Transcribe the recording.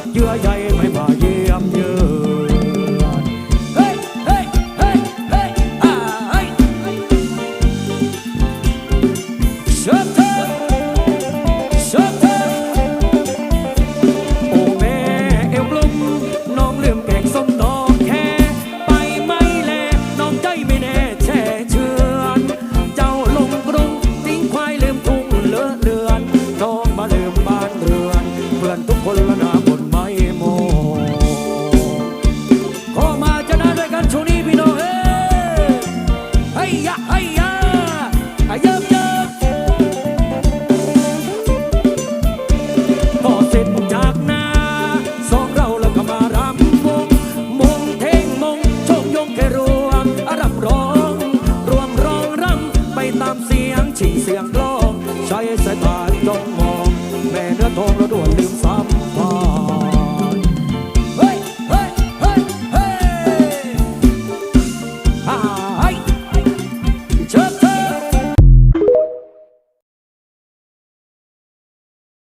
ดเยื่อใยไม่มาเยี่ยมเยือนเฮ้ยเฮ้ยเฮ้ยเฮ้ยอ่าเฮ้ยเชิญเธอเชิญเธอโอ้แม่เอวกลุ่มน้องลืมแกงส้มดอกแค่ไปไม่แลน้องใจไม่แน่แช่เชือนเจ้าลงกรุงทิ้งควายลืมทุ่งเลอะเลือนน้องมาลืมบ้านเรือนเพื่อนทุกคนละนา ใช้สายตาจ้องมองแม่เนื้อทองเราดู